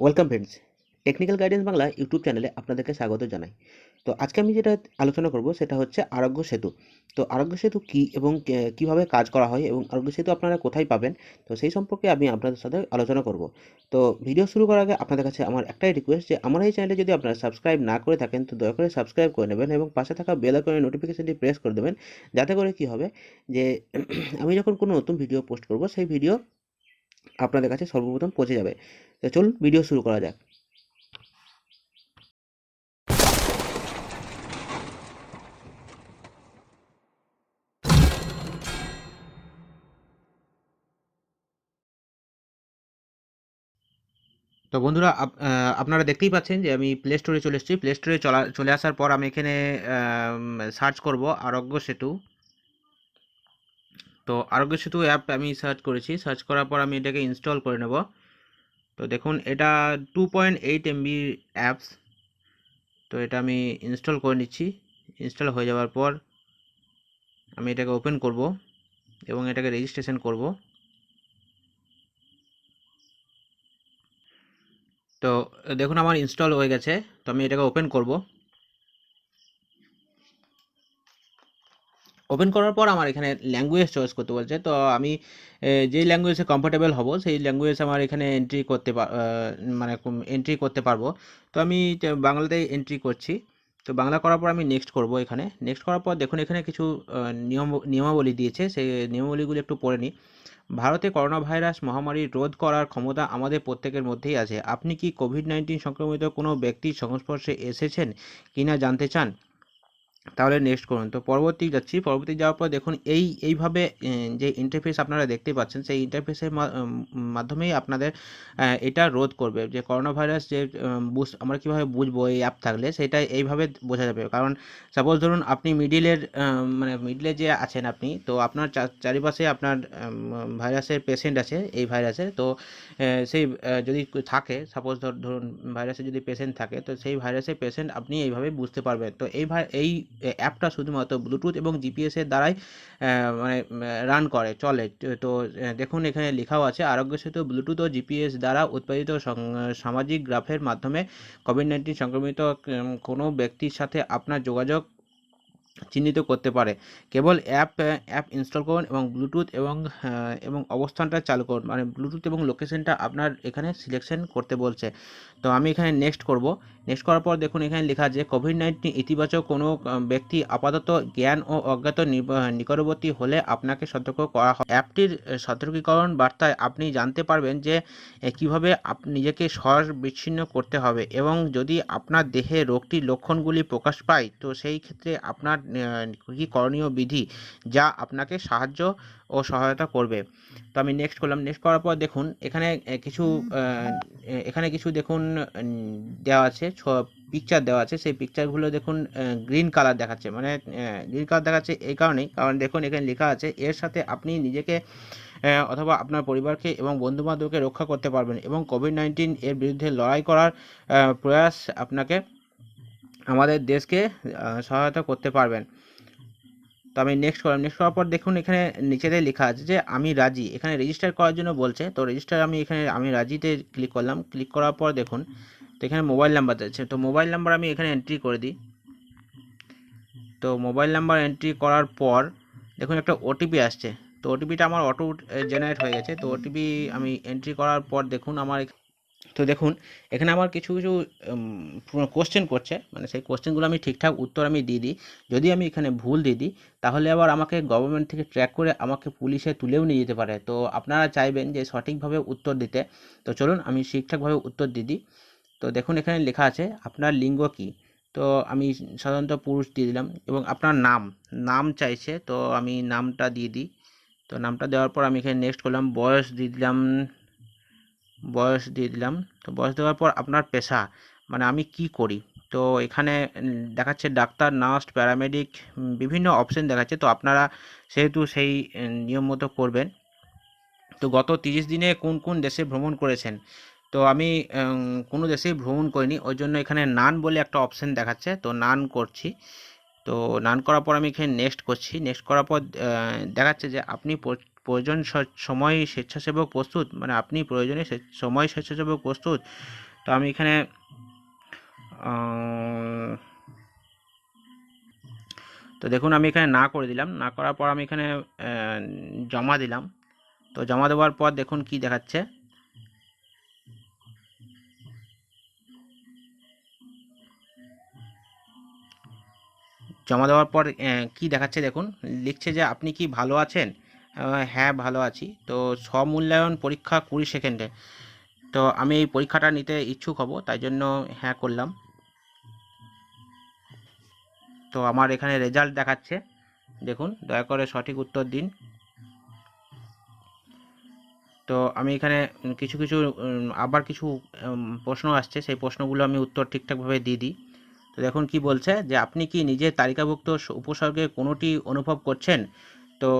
Welcome friends, technical guidance Bangla YouTube চ্যানেলে আপনাদেরকে স্বাগত জানাই। তো আজকে আমি যেটা আলোচনা করব সেটা হচ্ছে আরোগ্য সেতু। তো আরোগ্য সেতু কী এবং কীভাবে কাজ করা হয় এবং আরোগ্য সেতু আপনারা কোথায় পাবেন? তো সেই সম্পর্কে আমি আপনাদের সাথে আলোচনা করব। তো ভিডিও শুরু করার আগে আপনাদের কাছে আমার একটাই রিকোয়েস্ট যে আমার এই চ্যানেলে যদি আপনারা সাবস্ক্রাইব না করে থাকেন, তো দয়া করে সাবস্ক্রাইব করে নেবেন এবং পাশে থাকা বেল আইকনের নোটিফিকেশনটি প্রেস করে দেবেন। যাতে করে কি হবে যে, আমি যখন কোনো নতুন ভিডিও পোস্ট করব, সেই ভিডিও আপনাদের কাছে সর্বপ্রথম পৌঁছে যাবে। তো চলুন ভিডিও শুরু করা যাক। তো বন্ধুরা আপনারা দেখতেই পাচ্ছেন যে আমি প্লে স্টোরে চলে এসেছি। প্লে স্টোরে চলে আসার পর আমি এখানে সার্চ করব আরোগ্য সেতু। তো আরোগ্য সেতু অ্যাপ আমি সার্চ করেছি। সার্চ করার পর আমি এটাকে ইনস্টল করে নেব। তো দেখুন, এটা two point eight MB apps তো এটা আমি ইনস্টল করে নিচ্ছি। ইনস্টল হয়ে যাওয়ার পর আমি এটাকে ওপেন করব এবং এটাকে রেজিস্ট্রেশন করব। তো দেখুন, আমার ইনস্টল হয়ে গেছে। তো আমি এটাকে ওপেন করব। ওপেন করার পর আমার এখানে ল্যাঙ্গুয়েজ চয়েস করতে বলছে। তো আমি যেই ল্যাঙ্গুয়েজে কমফোর্টেবল হব, সেই ল্যাঙ্গুয়েজ আমার এখানে এন্ট্রি করতে মানে এন্ট্রি করতে পারব। তো আমি বাংলাতেই এন্ট্রি করছি। তো বাংলা করার পর আমি নেক্সট করব এখানে। নেক্সট করার পর দেখুন এখানে কিছু নিয়ম, নিয়মাবলী দিয়েছে। সেই নিয়মাবলীগুলি একটু পড়ে নিই। ভারতে করোনা ভাইরাস মহামারী রোধ করার ক্ষমতা আমাদের প্রত্যেকের মধ্যেই আছে। আপনি কি কোভিড নাইন্টিন সংক্রমিত কোনো ব্যক্তির সংস্পর্শে এসেছেন কিনা জানতে চান? তাহলে নেক্সট করুন। তো পরবর্তী যাচ্ছি, পরবর্তী যাওয়ার পর দেখুন এই, এইভাবে যে ইন্টারফেস আপনারা দেখতে পাচ্ছেন, সেই ইন্টারফেসের মাধ্যমেই আপনাদের এটা রোধ করবে। যে করোনা ভাইরাস যে বুঝ আমরা কীভাবে বুঝব এই অ্যাপ থাকলে, সেটা এইভাবে বোঝা যাবে। কারণ সাপোজ ধরুন আপনি মিডিলের মানে মিডিলে যে আছেন আপনি, তো আপনার চারিপাশে আপনার ভাইরাসের পেশেন্ট আছে, এই ভাইরাসের তো সেই যদি থাকে সাপোজ ধরুন ভাইরাসের যদি পেশেন্ট থাকে, তো সেই ভাইরাসের পেশেন্ট আপনি এইভাবে বুঝতে পারবেন। তো এই এই অ্যাপটা শুধুমাত্র ব্লুটুথ এবং জিপিএসের দ্বারাই মানে রান করে, চলে। তো- দেখুন এখানে লেখাও আছে আরোগ্য সেতু ব্লুটুথ ও জিপিএস দ্বারা উৎপাদিত সামাজিক গ্রাফের মাধ্যমে কোভিড নাইন্টিন সংক্রমিত কোনো ব্যক্তির সাথে আপনার যোগাযোগ চিহ্নিত করতে পারে। কেবল অ্যাপ অ্যাপ ইনস্টল করুন এবং ব্লুটুথ এবং এবং অবস্থানটা চালু করুন। মানে ব্লুটুথ এবং লোকেশনটা আপনার এখানে সিলেকশন করতে বলছে। তো আমি এখানে নেক্সট করব। নেক্সট করার পর দেখুন এখানে লেখা আছে কোভিড নাইন্টিন ইতিবাচক কোনো ব্যক্তি আপাতত জ্ঞান ও অজ্ঞাত নিকটবর্তী হলে আপনাকে সতর্ক করা হয়। অ্যাপটির সতর্কীকরণ বার্তায় আপনি জানতে পারবেন যে কীভাবে নিজেকে স্বর বিচ্ছিন্ন করতে হবে এবং যদি আপনার দেহে রোগটির লক্ষণগুলি প্রকাশ পায়, তো সেই ক্ষেত্রে আপনার কী করণীয় বিধি যা আপনাকে সাহায্য ও সহায়তা করবে। তো আমি নেক্সট করলাম। নেক্সট করার পর দেখুন, এখানে কিছু এখানে কিছু দেখুন দেওয়া আছে পিকচার দেওয়া আছে। সেই পিকচারগুলো দেখুন গ্রিন কালার দেখাচ্ছে। মানে গ্রিন কালার দেখাচ্ছে এই কারণেই। কারণ দেখুন, এখানে লেখা আছে, এর সাথে আপনি নিজেকে অথবা আপনার পরিবারকে এবং বন্ধুবান্ধবকে রক্ষা করতে পারবেন এবং কোভিড নাইন্টিন এর বিরুদ্ধে লড়াই করার প্রয়াস আপনাকে আমাদের দেশকে সহায়তা করতে পারবেন। তো আমি নেক্সট করলাম নেক্সট করার পর দেখুন এখানে নিচেতে লেখা আছে যে, আমি রাজি। এখানে রেজিস্টার করার জন্য বলছে, তো রেজিস্টার আমি এখানে, আমি রাজিতে ক্লিক করলাম। ক্লিক করার পর দেখুন, তো এখানে মোবাইল নাম্বার আছে। তো মোবাইল নাম্বার আমি এখানে এন্ট্রি করে দিই। তো মোবাইল নাম্বার এন্ট্রি করার পর দেখুন একটা ওটিপি আসছে। তো ওটিপিটা আমার অটো জেনারেট হয়ে গেছে। তো ওটিপি আমি এন্ট্রি করার পর দেখুন আমার তো দেখুন, এখানে আমার কিছু কিছু কোশ্চেন করছে। মানে সেই কোশ্চেনগুলো আমি ঠিকঠাক উত্তর আমি দিয়ে দিই। যদি আমি এখানে ভুল দিয়ে দিই, তাহলে আবার আমাকে গভর্নমেন্ট থেকে ট্র্যাক করে আমাকে পুলিশে তুলেও নিয়ে যেতে পারে। তো আপনারা চাইবেন যে সঠিকভাবে উত্তর দিতে। তো চলুন, আমি ঠিকঠাকভাবে উত্তর দিয়ে দিই। তো দেখুন, এখানে লেখা আছে, আপনার লিঙ্গ কী? তো আমি সাধারণত পুরুষ দিয়ে দিলাম এবং আপনার নাম নাম চাইছে, তো আমি নামটা দিয়ে দিই। তো নামটা দেওয়ার পর আমি এখানে নেক্সট করলাম, বয়স দিয়ে দিলাম বয়স দিয়ে দিলাম। তো বয়স দেওয়ার পর আপনার পেশা মানে আমি কি করি? তো এখানে দেখাচ্ছে ডাক্তার, নার্স, প্যারামেডিক বিভিন্ন অপশন দেখাচ্ছে। তো আপনারা সেহেতু সেই নিয়ম মতো করবেন। তো গত তিরিশ দিনে কোন কোন দেশে ভ্রমণ করেছেন? তো আমি কোনো দেশেই ভ্রমণ করিনি। ওই জন্য এখানে নান বলে একটা অপশন দেখাচ্ছে। তো নান করছি। তো নান করার পর আমি এখানে নেক্সট করছি। নেক্সট করার পর দেখাচ্ছে যে আপনি প্রয়োজন সময় স্বেচ্ছাসেবক প্রস্তুত। মানে আপনি প্রয়োজনে সময় স্বেচ্ছাসেবক প্রস্তুত। তো আমি এখানে তো দেখুন আমি এখানে না করে দিলাম। না করার পর আমি এখানে জমা দিলাম। তো জমা দেওয়ার পর দেখুন কি দেখাচ্ছে। জমা দেওয়ার পর কি দেখাচ্ছে দেখুন। লিখছে যে, আপনি কি ভালো আছেন? হ্যাঁ ভালো আছি। তো স্বমূল্যায়ন পরীক্ষা কুড়ি সেকেন্ডে। তো আমি এই পরীক্ষাটা নিতে ইচ্ছুক হব, তাই জন্য হ্যাঁ করলাম। তো আমার এখানে রেজাল্ট দেখাচ্ছে। দেখুন, দয়া করে সঠিক উত্তর দিন। তো আমি এখানে কিছু কিছু আবার কিছু প্রশ্ন আসছে। সেই প্রশ্নগুলো আমি উত্তর ঠিকঠাকভাবে দিয়ে দিই। তো দেখুন কি বলছে যে আপনি কি নিজের তালিকাভুক্ত উপসর্গে কোনোটি অনুভব করছেন? তো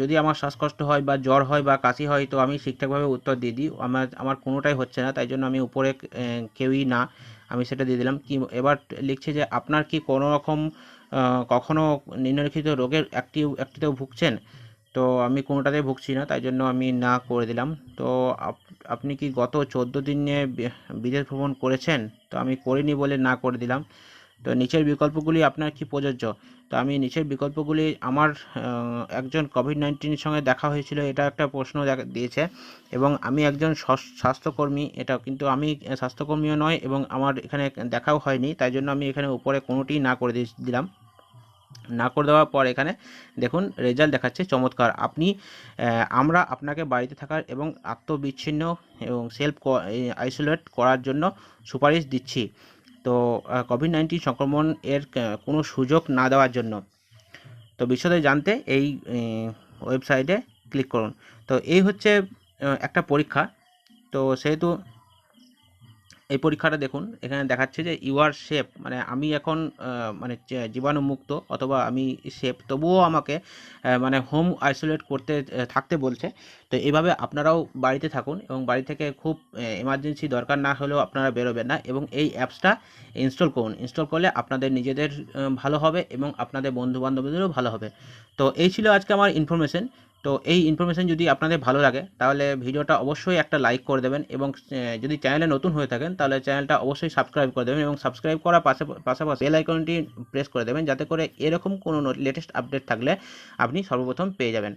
যদি আমার শ্বাসকষ্ট হয় বা জ্বর হয় বা কাশি হয় তো আমি ঠিকঠাকভাবে উত্তর দিয়ে দিই। আমার আমার কোনোটাই হচ্ছে না তাই জন্য আমি উপরে কেউই না। আমি সেটা দিয়ে দিলাম। কি এবার লিখছে যে আপনার কি কোনো রকম আহ, কখনো নিম্নলিখিত রোগের একটি একটিতেও ভুগছেন? তো আমি কোনোটাতেই ভুগছি না, তাই জন্য আমি না করে দিলাম। তো আপ- আপনি কি গত চোদ্দ দিনে বিদেশ ভ্রমণ করেছেন? তো আমি করিনি বলে না করে দিলাম। তো নিচের বিকল্পগুলি আপনার কি প্রযোজ্য? তো আমি নিচের বিকল্পগুলি আমার একজন কোভিড নাইন্টিনের সঙ্গে দেখা হয়েছিল, এটা একটা প্রশ্ন দিয়েছে এবং আমি একজন স্বাস্থ্যকর্মী এটা কিন্তু আমি স্বাস্থ্যকর্মীও নয় এবং আমার এখানে দেখাও হয়নি, তাই জন্য আমি এখানে উপরে কোনোটি না করে দিলাম। না করে দেওয়ার পর এখানে দেখুন রেজাল্ট দেখাচ্ছে চমৎকার। আপনি আমরা আপনাকে বাড়িতে থাকার এবং আত্মবিচ্ছিন্ন এবং সেলফ আইসোলেট করার জন্য সুপারিশ দিচ্ছি। তো কোভিড নাইন্টিন সংক্রমণ এর কোনো সুযোগ না দেওয়ার জন্য। তো বিশদে জানতে এই ওয়েবসাইটে ক্লিক করুন। তো এই হচ্ছে একটা পরীক্ষা। তো সেহেতু এই পরীক্ষাটা দেখুন, এখানে দেখাচ্ছে যে ইউ আর সেফ মানে আমি এখন মানে জীবাণুমুক্ত অথবা আমি সেফ তবুও আমাকে মানে হোম আইসোলেট করতে থাকতে বলছে। তো এইভাবে আপনারাও বাড়িতে থাকুন এবং বাড়ি থেকে খুব এমার্জেন্সি দরকার না হলেও আপনারা বেরোবেন না এবং এই অ্যাপসটা ইনস্টল করুন। ইনস্টল করলে আপনাদের নিজেদের ভালো হবে এবং আপনাদের বন্ধু বান্ধবদেরও ভালো হবে। তো এই ছিল আজকে আমার ইনফরমেশন তো এই ইনফরমেশান যদি আপনাদের ভালো লাগে, তাহলে ভিডিওটা অবশ্যই একটা লাইক করে দেবেন এবং যদি চ্যানেলে নতুন হয়ে থাকেন, তাহলে চ্যানেলটা অবশ্যই সাবস্ক্রাইব করে দেবেন এবং সাবস্ক্রাইব করার পাশে, পাশাপাশি বেল আইকনটি প্রেস করে দেবেন, যাতে করে এরকম কোনো লেটেস্ট আপডেট থাকলে আপনি সর্বপ্রথম পেয়ে যাবেন।